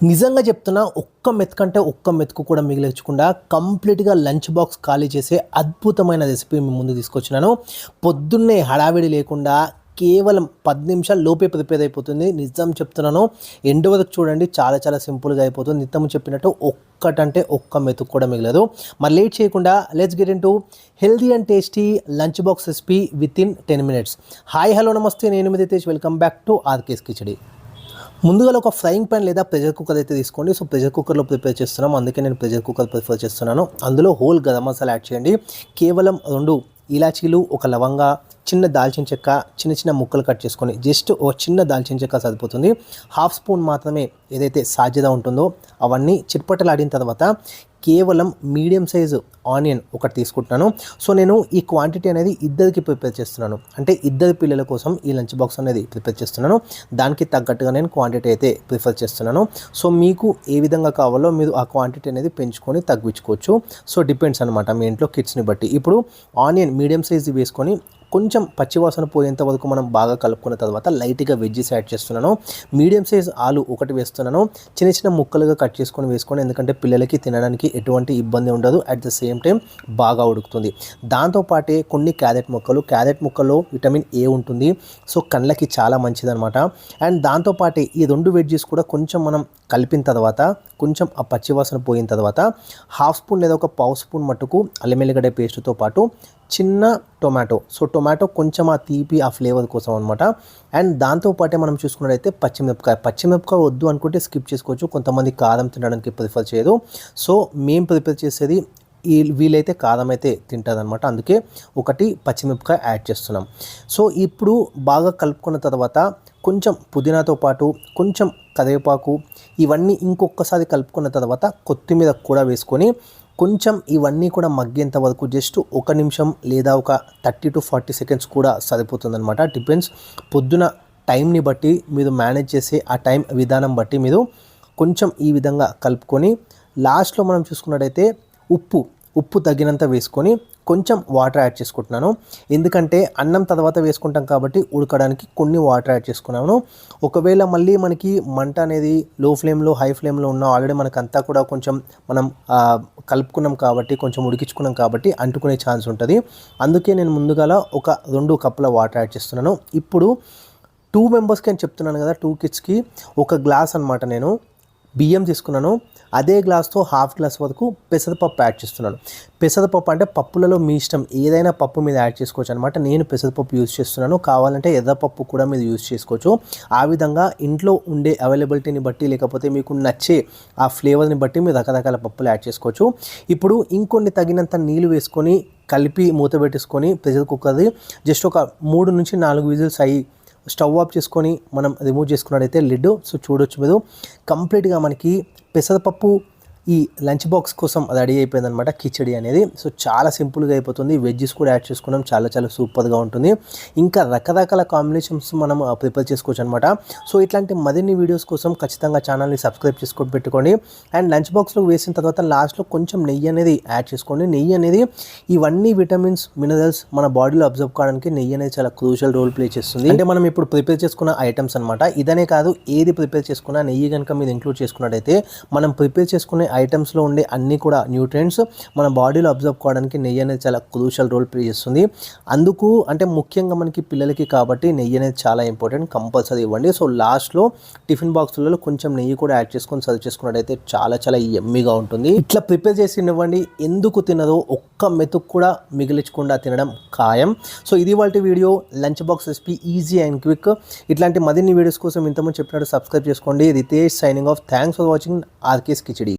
నిజంగా చెప్తున్నా ఒక్క మెతుకంటే ఒక్క మెతుకు కూడా మిగిలించకుండా కంప్లీట్గా లంచ్ బాక్స్ ఖాళీ చేసే అద్భుతమైన రెసిపీ మీ ముందు తీసుకొచ్చినాను పొద్దున్నే హడావిడి లేకుండా కేవలం పది నిమిషాలు లోపే ప్రిపేర్ అయిపోతుంది. నిజం చెప్తున్నాను ఎండ్ వరకు చూడండి చాలా చాలా సింపుల్గా అయిపోతుంది. నిత్యం చెప్పినట్టు ఒక్కటంటే ఒక్క మెతుకు కూడా మిగలదు. మరి లేట్ చేయకుండా let's get into healthy and tasty lunch box recipe within ten minutes hi hello నమస్తే నేను మీద Tej welcome back to RK's khichdi ముందుగా ఒక ఫ్రైయింగ్ పాన్ లేదా ప్రెషర్ కుక్కర్ అయితే తీసుకోండి. సో ప్రెషర్ కుక్కర్లో ప్రిపేర్ చేస్తున్నాం. అందుకే నేను ప్రెషర్ కుక్కర్ ప్రిఫర్ చేస్తున్నాను. అందులో హోల్ గరం మసాలా యాడ్ చేయండి. కేవలం రెండు ఇలాచీలు ఒక లవంగా చిన్న దాల్చిన చెక్క చిన్న చిన్న ముక్కలు కట్ చేసుకొని జస్ట్ ఒక చిన్న దాల్చిన చెక్క సరిపోతుంది. హాఫ్ స్పూన్ మాత్రమే ఏదైతే సాధ్యత ఉంటుందో అవన్నీ చిట్పట్టలాడిన తర్వాత కేవలం మీడియం సైజు ఆనియన్ ఒకటి తీసుకుంటున్నాను. సో నేను ఈ క్వాంటిటీ అనేది ఇద్దరికి ప్రిపేర్ చేస్తున్నాను. అంటే ఇద్దరు పిల్లల కోసం ఈ లంచ్ బాక్స్ అనేది ప్రిపేర్ చేస్తున్నాను. దానికి తగ్గట్టుగా నేను క్వాంటిటీ అయితే ప్రిఫర్ చేస్తున్నాను. సో మీకు ఏ విధంగా కావాలో మీరు ఆ క్వాంటిటీ అనేది పెంచుకొని తగ్గించుకోవచ్చు. సో డిపెండ్స్ అనమాట మీ ఇంట్లో కిడ్స్ని బట్టి. ఇప్పుడు ఆనియన్ మీడియం సైజ్ వేసుకొని కొంచెం పచ్చివాసన పోయేంత వరకు మనం బాగా కలుపుకున్న తర్వాత లైట్గా వెజ్జెస్ యాడ్ చేస్తున్నాను. మీడియం సైజ్ ఆలు ఒకటి వేస్తున్నాను. చిన్న చిన్న ముక్కలుగా కట్ చేసుకొని వేసుకోండి. ఎందుకంటే పిల్లలకి తినడానికి ఎటువంటి ఇబ్బంది ఉండదు. అట్ ద సేమ్ టైం బాగా ఉడుకుతుంది. దాంతోపాటే కొన్ని క్యారెట్ ముక్కలు. క్యారెట్ ముక్కల్లో విటమిన్ ఏ ఉంటుంది. సో కళ్ళకి చాలా మంచిదనమాట అండ్ దాంతోపాటే ఈ రెండు వెజ్జెస్ కూడా కొంచెం మనం కలిపిన తర్వాత కొంచెం ఆ పచ్చివాసన పోయిన తర్వాత హాఫ్ స్పూన్ లేదా ఒక పావు స్పూన్ మట్టుకు అల్లమెల్లిగడ్డ పేస్ట్తో పాటు చిన్న టొమాటో. సో టొమాటో కొంచెం ఆ తీపి ఆ ఫ్లేవర్ కోసం అనమాట అండ్ దాంతోపాటే మనం చూసుకున్నట్టయితే పచ్చిమిరపకాయ. పచ్చిమిరపకాయ వద్దు అనుకుంటే స్కిప్ చేసుకోవచ్చు. కొంతమంది కారం తినడానికి ప్రిఫర్ చేయదు సో మేము ప్రిపేర్ చేసేది ఈ వీలైతే కారం అయితే తింటారనమాట అందుకే ఒకటి పచ్చిమిరపకాయ యాడ్ చేస్తున్నాం. సో ఇప్పుడు బాగా కలుపుకున్న తర్వాత కొంచెం పుదీనాతో పాటు కొంచెం కరివేపాకు ఇవన్నీ ఇంకొకసారి కలుపుకున్న తర్వాత కొత్తిమీర కూడా వేసుకొని కొంచెం ఇవన్నీ కూడా మగ్గేంత వరకు జస్ట్ ఒక నిమిషం లేదా ఒక థర్టీ టు ఫార్టీ సెకండ్స్ కూడా సరిపోతుందన్నమాట డిపెండ్స్ పొద్దున టైంని బట్టి మీరు మేనేజ్ చేసే ఆ టైం విధానం బట్టి మీరు కొంచెం ఈ విధంగా కలుపుకొని లాస్ట్లో మనం చూసుకున్నట్టయితే ఉప్పు ఉప్పు తగినంత వేసుకొని కొంచెం వాటర్ యాడ్ చేసుకుంటున్నాను. ఎందుకంటే అన్నం తర్వాత వేసుకుంటాం కాబట్టి ఉడకడానికి కొన్ని వాటర్ యాడ్ చేసుకున్నాను. ఒకవేళ మళ్ళీ మనకి మంట అనేది లో ఫ్లేమ్లో హై ఫ్లేమ్లో ఉన్న ఆల్రెడీ మనకు అంతా కూడా కొంచెం మనం కలుపుకున్నాం కాబట్టి కొంచెం ఉడికించుకున్నాం కాబట్టి అంటుకునే ఛాన్స్ ఉంటుంది. అందుకే నేను ముందుగాల ఒక రెండు కప్పుల వాటర్ యాడ్ చేస్తున్నాను. ఇప్పుడు టూ మెంబర్స్కి అని చెప్తున్నాను కదా టూ కిడ్స్కి ఒక గ్లాస్ అనమాట నేను. బియ్యం తీసుకున్నాను. అదే గ్లాస్తో హాఫ్ గ్లాస్ వరకు పెసరపప్పు యాడ్ చేస్తున్నాను. పెసరపప్పు అంటే పప్పులలో మీ ఇష్టం ఏదైనా పప్పు మీద యాడ్ చేసుకోవచ్చు అనమాట నేను పెసరపప్పు యూజ్ చేస్తున్నాను. కావాలంటే ఎర్రపప్పు కూడా మీరు యూజ్ చేసుకోవచ్చు. ఆ విధంగా ఇంట్లో ఉండే అవైలబిలిటీని బట్టి లేకపోతే మీకు నచ్చే ఆ ఫ్లేవర్ని బట్టి మీరు రకరకాల పప్పులు యాడ్ చేసుకోవచ్చు. ఇప్పుడు ఇంకొన్ని తగినంత నీళ్ళు వేసుకొని కలిపి మూత పెట్టేసుకొని ప్రెషర్ కుక్కర్ది జస్ట్ ఒక మూడు నుంచి నాలుగు విజిల్స్ అయ్యి స్టవ్ ఆఫ్ చేసుకొని మనం రిమూవ్ చేసుకున్నట్టయితే లిడ్. సో చూడొచ్చు మీరు. కంప్లీట్గా మనకి పెసరపప్పు ఈ లంచ్ బాక్స్ కోసం రెడీ అయిపోయింది అనమాట కిచడి అనేది. సో చాలా సింపుల్గా అయిపోతుంది. వెజ్జెస్ కూడా యాడ్ చేసుకున్నాం. చాలా చాలా సూపర్గా ఉంటుంది. ఇంకా రకరకాల కాంబినేషన్స్ మనం ప్రిపేర్ చేసుకోవచ్చు అనమాట సో ఇట్లాంటి మరిన్ని వీడియోస్ కోసం ఖచ్చితంగా ఛానల్ని సబ్స్క్రైబ్ చేసుకొని పెట్టుకోండి. అండ్ లంచ్ బాక్స్లో వేసిన తర్వాత లాస్ట్లో కొంచెం నెయ్యి అనేది యాడ్ చేసుకోండి. నెయ్యి అనేది ఇవన్నీ విటమిన్స్ మినరల్స్ మన బాడీలో అబ్జర్వ్ కావడానికి నెయ్యి అనేది చాలా క్రూషియల్ రోల్ ప్లే చేస్తుంది. అంటే మనం ఇప్పుడు ప్రిపేర్ చేసుకున్న ఐటమ్స్ అనమాట ఇదనే కాదు ఏది ప్రిపేర్ చేసుకున్నా నెయ్యి కనుక మీరు ఇంక్లూడ్ చేసుకున్నట్టయితే మనం ప్రిపేర్ చేసుకునే ఐటమ్స్లో ఉండే అన్ని కూడా న్యూట్రియంట్స్ మన బాడీలో అబ్జర్వ్ కావడానికి నెయ్యి అనేది చాలా క్రూషల్ రోల్ ప్లే చేస్తుంది. అందుకు అంటే ముఖ్యంగా మనకి పిల్లలకి కాబట్టి నెయ్యి అనేది చాలా ఇంపార్టెంట్ కంపల్సరీ ఇవ్వండి. సో లాస్ట్లో టిఫిన్ బాక్సులలో కొంచెం నెయ్యి కూడా యాడ్ చేసుకొని సర్వ్ చేసుకున్నట్టయితే చాలా చాలా ఎమ్మీగా ఉంటుంది. ఇట్లా ప్రిపేర్ చేసి ఇవ్వండి. ఎందుకు తినదో ఒక్క మెతుకు కూడా మిగిలించకుండా తినడం ఖాయం. సో ఇది వాళ్ళ video. Lunch box recipe easy and quick. ఇట్లాంటి మరిన్ని వీడియోస్ కోసం ఇంతమంది చెప్పినట్టు సబ్స్క్రైబ్ చేసుకోండి. Ritesh signing off. Thanks for watching. RK's khichdi.